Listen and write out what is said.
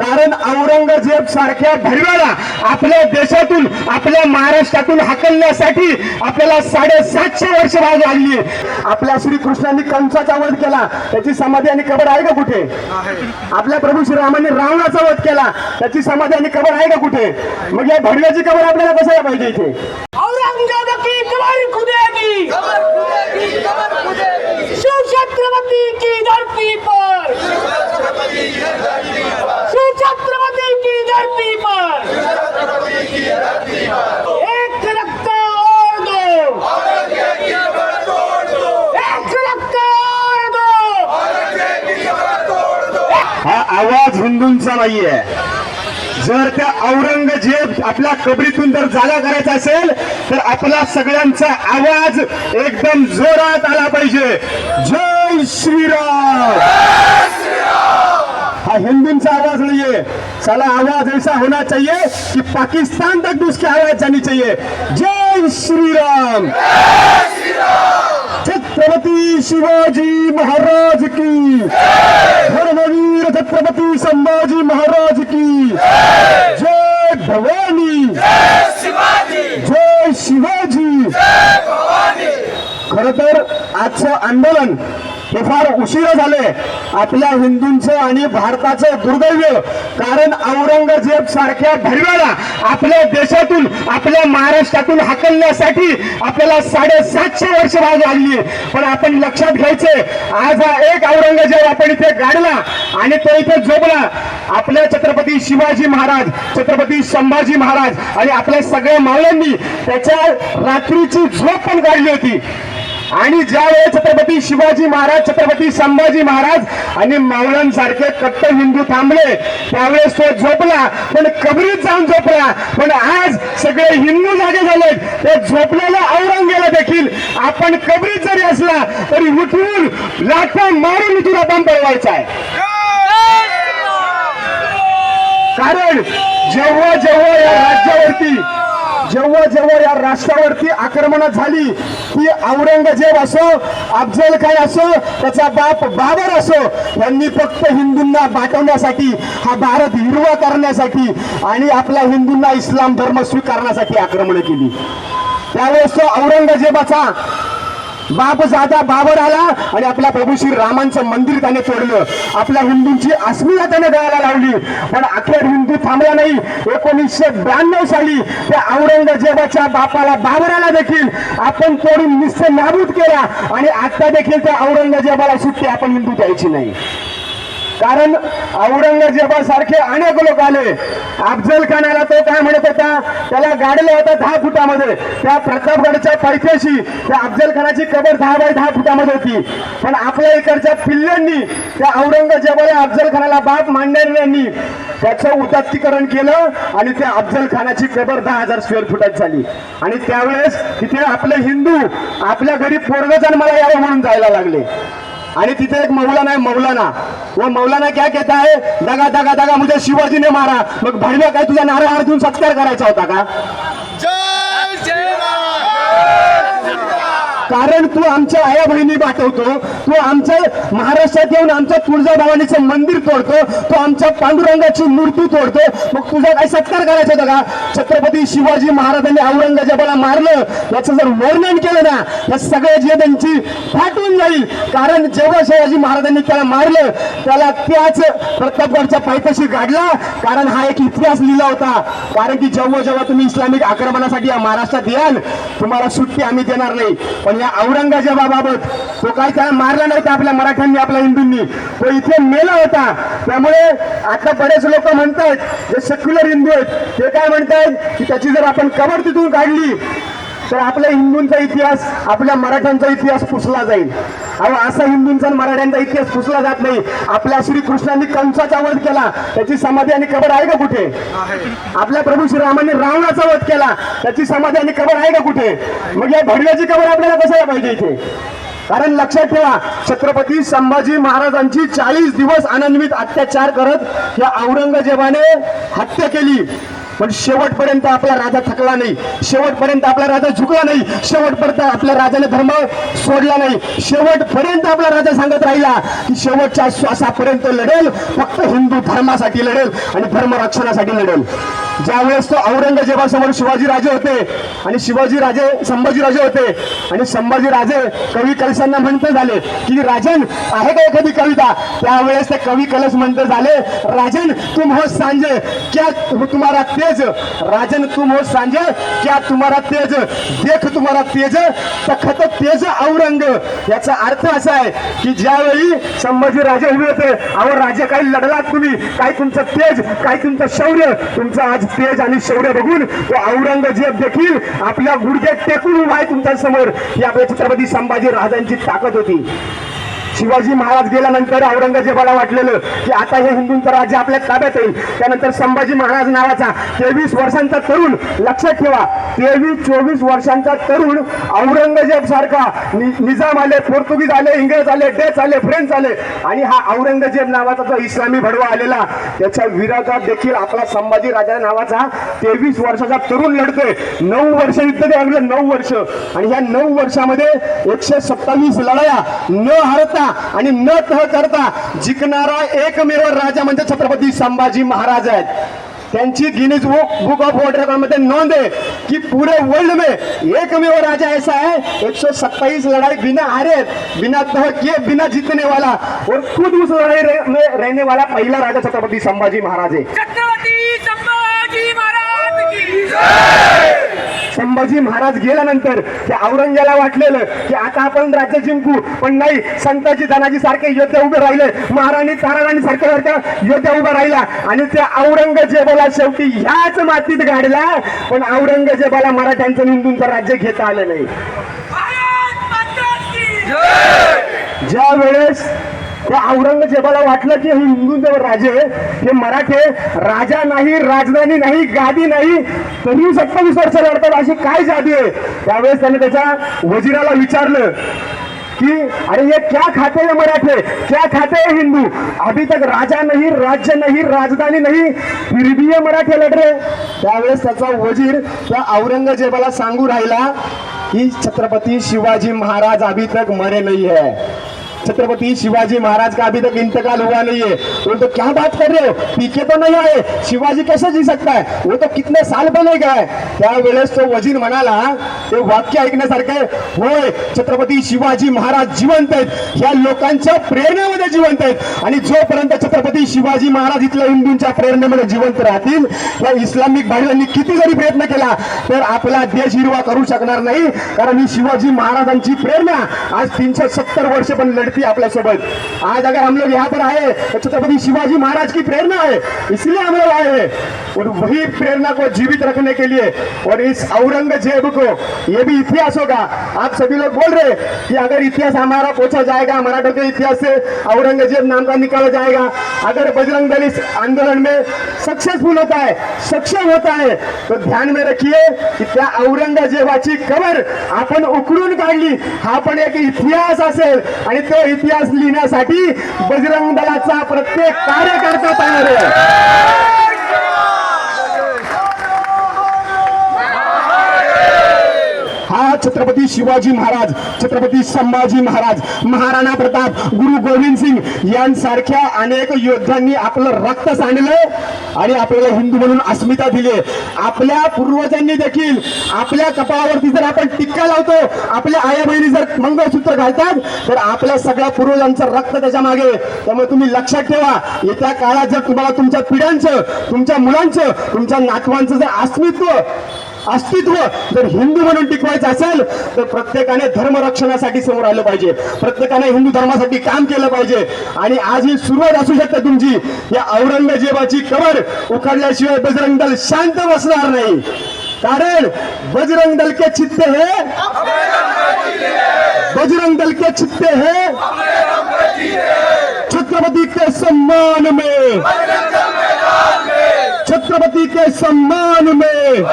कारण औरंगजेब सारख्या भरव्याला आपल्या देशातून आपल्या महाराष्ट्रातून हाकलण्यासाठी आपल्याला साडेसातशे वर्ष भाग लागली आपल्या श्रीकृष्णांनी कंसाचा वध केला. त्याची समाधी आणि कबर आहे का कुठे? आपल्या प्रभू श्रीरामांनी रावणाचा वध केला. त्याची समाधी आणि कबर आहे का कुठे? मग या भडव्याची कबर आपल्याला कसायला पाहिजे इथे औरंगजेब की कबर खुदेगी शिव छत्रपति की धरती पर शिव छत्रपति की धरती पर एक रक्त और दो एक रक्त और दो हा आवाज हिंदूंचा नाहीये. जर त्या औरंगजेब आपल्या कबरीतून जर जागा करायचा असेल तर आपला सगळ्यांचा आवाज एकदम जोरात आला पाहिजे. जय श्रीराम. हा हिंदूंचा आवाज नाहीये. साला आवाज ऐसा होना चाहिए कि पाकिस्तान तक उसकी आवाज जानी चाहिए. जय श्रीराम. छत्रपती शिवाजी महाराज की। धर्मवीर छत्रपती संभाजी महाराज की। जय भवानी। जय शिवाजी। खर तर आजचं आंदोलन हे फार उशिरा झाले. आपल्या हिंदूंचं आणि भारताचं दुर्दैव. कारण औरंगजेब सारख्या भरव्याला आपल्या देशातून आपल्या महाराष्ट्रातून हाकलण्यासाठी आपल्याला साडेसातशे वर्ष भाग लागली पण आपण लक्षात घ्यायचे आज हा एक औरंगजेब आपण इथे गाडला आणि तो इथे झोपला. आपल्या छत्रपती शिवाजी महाराज छत्रपती संभाजी महाराज आणि आपल्या सगळ्या मावळ्यांनी त्याच्या रात्रीची झोप पण काढली होती. आणि ज्या वेळेस छत्रपती शिवाजी महाराज छत्रपती संभाजी महाराज आणि मावळांसारखे कट्टर हिंदू थांबले त्यावेळेस तो झोपला पण कबरीत जाऊन झोपला. पण आज सगळे हिंदू जागे झालेत. ते झोपलेल्या औरंगेला देखील आपण कबरीत जरी असला तरी उठून लाथा मारून तुला आपण पळवायचा आहे. कारण जेव्हा जेव्हा या राज्यावरती जेव्हा जेव्हा या राष्ट्रावरती आक्रमण झाली ती औरंगजेब असो अफजल खान असो त्याचा बाप बाबर असो यांनी फक्त हिंदूंना बाटवण्यासाठी हा भारत हिरवा करण्यासाठी आणि आपल्या हिंदूंना इस्लाम धर्म स्वीकारण्यासाठी आक्रमण केली. त्यावेळेस तो औरंगजेबाचा बाप जादा बाबर आला आणि आपल्या प्रभू श्री रामांचं मंदिर त्याने तोडलं. आपल्या हिंदूंची अस्मिता त्याने गळाला लावली. पण अखेर हिंदू थांबला नाही. एकोणीसशे ब्याण्णव साली त्या औरंगजेबाच्या बापाला बाबराला देखील आपण तोडून निश्चय नाबूद केला. आणि आता देखील त्या औरंगजेबाला सुट्टी आपण हिंदू द्यायची नाही. कारण औरंगजेबासारखे अनेक लोक आले. अफजल खानाला तो काय म्हणत होता? त्याला गाडलं होता दहा फुटामध्ये. त्या प्रतापगडच्या पायथ्याशी त्या अफजल खानाची कबर दहा बाय दहा फुटामध्ये होती. पण आपल्या इकडच्या पिल्ल्यांनी त्या औरंगजेबाला अफजल खानाला बाप मांडणाऱ्यांनी त्याचं उदात्तीकरण केलं आणि त्या अफजल खानाची कबर दहा हजार स्क्वेअर फुटात झाली. आणि त्यावेळेस तिथे आपले हिंदू आपल्या घरी पोरग जन्माला यावं म्हणून जायला लागले. आणि तिथे एक मौलाना आहे मौलाना. वो मौलाना क्या कहता है? दगा दगा दगा मुझे शिवाजी ने मारा. मग भडव्या काय तुझा नारळ देऊन सत्कार करायचा होता का? कारण तू आमच्या आया बहिणी पाठवतो तो आमच्या महाराष्ट्रात येऊन आमच्या तुळजाभवानीचं मंदिर तोडतो तो आमच्या पांडुरंगाची मूर्ती तोडतो. मग तुझा काय सत्कार करायचा होता का? छत्रपती शिवाजी महाराजांनी औरंगजेबाला मारलं. याचं जर वर्णन केलं ना या सगळ्या जे त्यांची फाटून जाईल. कारण जेव्हा शिवाजी महाराजांनी त्याला मारलं त्याला त्याच प्रतापगडच्या पायथ्याशी गाडला. कारण हा एक इतिहास लिहिला होता. कारण की जेव्हा जेव्हा तुम्ही इस्लामिक आक्रमणासाठी या महाराष्ट्रात याल तुम्हाला सुट्टी आम्ही देणार नाही. पण या औरंगजेबाबाबत तो काय त्याला मारला? नव्हता आपल्या मराठ्यांनी आपल्या हिंदूंनी. तो इथे मेला होता. त्यामुळे आता बरेच लोक म्हणतायत जे सेक्युलर हिंदू आहेत ते काय म्हणतायत की त्याची जर आपण कबर तिथून काढली तर आपल्या हिंदूंचा इतिहास आपल्या मराठ्यांचा इतिहास पुसला जाईल. अहो असा हिंदूंचा आणि मराठ्यांचा इतिहास पुसला जात नाही. आपल्या श्रीकृष्णांनी कंसाचा वध केला. त्याची समाधी आणि कबर आहे का कुठे? आपल्या प्रभू श्रीरामांनी रावणाचा वध केला. त्याची समाधी आणि कबर आहे का कुठे? मग या भडव्याची कबर आपल्याला कसायला पाहिजे इथे? कारण लक्षात ठेवा छत्रपती संभाजी महाराजांची चाळीस दिवस अनन्वित अत्याचार करत या औरंगजेबाने हत्या केली. पण शेवटपर्यंत आपला राजा थकला नाही. शेवटपर्यंत आपला राजा झुकला नाही. शेवटपर्यंत आपल्या राजाने धर्म सोडला नाही. शेवटपर्यंत आपला राजा सांगत राहिला की शेवटच्या श्वासापर्यंत लढेल. फक्त हिंदू धर्मासाठी लढेल आणि धर्म रक्षणासाठी लढेल. ज्यावेळेस तो औरंगजेबासमोर शिवाजी राजे होते आणि शिवाजी राजे संभाजी राजे होते आणि संभाजी राजे कवी कलशांना म्हणत झाले की राजन आहे का एखादी कविता? त्यावेळेस ते कवी कलश म्हणत झाले राजन तुम हो सांजे क्या तुम्हाला तेज राजन तुम हो सांजे क्या तुम्हारा तेज देख तुम्हारा तेज तखत तेज औरंग. याचा अर्थ असा आहे की ज्यावेळी संभाजी राजे उभे होते अहो राजे काही लढलात तुम्ही काय तुमचं तेज काय तुमचं शौर्य तुमचं आज तेज आणि शौर्य बघून तो औरंगजेब देखील आपल्या गुडघ्यात टेकून उभा आहे तुमच्यासमोर. या आपल्या छत्रपती संभाजी राजांची ताकद होती. शिवाजी महाराज गेल्यानंतर औरंगजेबाला वाटलेलं की आता हे हिंदूंचं राज्य आपल्या ताब्यात येईल. त्यानंतर संभाजी महाराज नावाचा तेवीस वर्षांचा तरुण लक्षात ठेवा. तेवीस चोवीस वर्षांचा तरुण औरंगजेब सारखा नि- निजाम आले पोर्तुगीज आले इंग्रज आले डच आले फ्रेंच आले. आणि हा औरंगजेब नावाचा जो इस्लामी भडवा आलेला त्याच्या विरोधात देखील आपला संभाजी राजा नावाचा तेवीस वर्षाचा तरुण लढतोय. नऊ वर्ष युद्ध ते लागलं नऊ वर्ष. आणि ह्या नऊ वर्षामध्ये एकशे सत्तावीस लढाया न हरता आणि न तह करता जिंकणारा एकमेव राजा म्हणजे छत्रपती संभाजी महाराज आहेत. त्यांची Guinness book book of world रेकॉर्डमध्ये नोंद आहे की पूरे वर्ल्ड में एकमेव राजा ऐसा है 127 लड़ाई बिना हारे बिना तह किए बिना जीतने वाला. और खुद उस लड़ाई रे- में रहने वाला पहला राजा छत्रपति संभाजी महाराज है छत्रपती संभाजी महाराज की संभाजी महाराज गेल्यानंतर त्या औरंग्याला वाटलेलं की आता आपण राज्य जिंकू. पण नाही संताजी धनाजी सारखे योद्धे उभे राहिले. महाराणी ताराराणी सारख्या सारख्या योद्धे उभा राहिला आणि त्या औरंगजेबाला शेवटी ह्याच मातीत गाडला. पण औरंगजेबाला मराठ्यांचं हिंदूंचं राज्य घेता आलं नाही. ज्या! वेळेस त्या औरंगजेबाला वाटलं की हे हिंदूंचे राजे हे मराठे राजा नाही राजधानी नाही गादी नाही. तरी सत्तावीस वर्ष लढतात. अशी काय जादी आहे? त्यावेळेस त्याने त्याच्या वजिराला विचारलं कि अरे ये क्या खाते हैं मराठे? क्या खाते हैं हिंदू? अभी तक राजा नहीं राज्य नहीं राजधानी नाही. फिर भी ये मराठे लढले त्यावेळेस त्याचा वजीर त्या औरंगजेबाला सांगू राहिला की छत्रपती शिवाजी महाराज अभी तक मरे नाही है. छत्रपति शिवाजी महाराज का अभी तक इंतकाल हुआ नहीं है? वो तो क्या बात कर रहे हो? पीछे तो नहीं आए। शिवाजी कैसे जी सकता है? वो तो कितने साल पहले गए। त्यावेळेस तो वजीर म्हणाला ते वाक्य ऐकण्यासारखं होय छत्रपती शिवाजी महाराज जिवंत आहेत. या लोकांच्या प्रेरणेमध्ये जिवंत आहेत. आणि जोपर्यंत छत्रपती शिवाजी महाराज इथल्या हिंदूंच्या प्रेरणेमध्ये जिवंत राहतील या इस्लामिक भाईलांनी किती जरी प्रयत्न केला तर आपला देश हिरवा करू शकणार नाही. कारण ही शिवाजी महाराजांची प्रेरणा आज तीनशे सत्तर वर्ष पण लढती आपल्यासोबत आज अगर हम लोग यहाँ पर आए तो छत्रपति शिवाजी महाराज की प्रेरणा है इसलिए हम लोग आए हैं। और वही प्रेरणा को जीवित रखने के लिए और इस औरंगजेब को ये भी इतिहास होगा। आप सभी लोग बोल रहे कि अगर इतिहास हमारा पूछा जाएगा मराठों के इतिहास से औरंगजेब नाम का निकाला जाएगा। अगर बजरंग दल इस आंदोलन में सक्सेसफुल होता है सक्षम होता है तो ध्यान में रखिए की त्या औरंगजेबाची कबर आपण उकळून काढली. हा पण एक इतिहास असेल. आणि तो इतिहास लिहिण्यासाठी बजरंग दलाचा प्रत्येक कार्यकर्ता तयार आहे. छत्रपती शिवाजी महाराज छत्रपती संभाजी महाराज महाराणा प्रताप गुरु गोविंद सिंग यांसारख्या अनेक योद्ध्यांनी आपलं रक्त सांडलं आणि आपल्याला हिंदू म्हणून अस्मिता दिली. आपल्या पूर्वजांनी देखील आपल्या कपाळावरती जर आपण टिक्का लावतो आपल्या आया बहिणी जर मंगळसूत्र घालतात तर आपल्या सगळ्या पूर्वजांचं रक्त त्याच्यामागे. त्यामुळे तुम्ही लक्षात ठेवा येत्या काळात जर तुम्हाला तुमच्या पिढ्यांचं तुमच्या मुलांचं तुमच्या नातवांचं जर अस्मित्व अस्तित्व. जर हिंदू म्हणून टिकवायचं असेल तर प्रत्येकाने धर्मरक्षणासाठी समोर आलं पाहिजे. प्रत्येकाने हिंदू धर्मासाठी काम केलं पाहिजे. आणि आज ही सुरुवात असू शकते तुमची. या औरंगजेबाची कबर उखाडल्याशिवाय बजरंग दल शांत बसणार नाही. कारण बजरंग दल के चित्ते है. बजरंग दल के चित्ते है. छत्रपति के सम्मान में. छत्रपति के सम्मान में।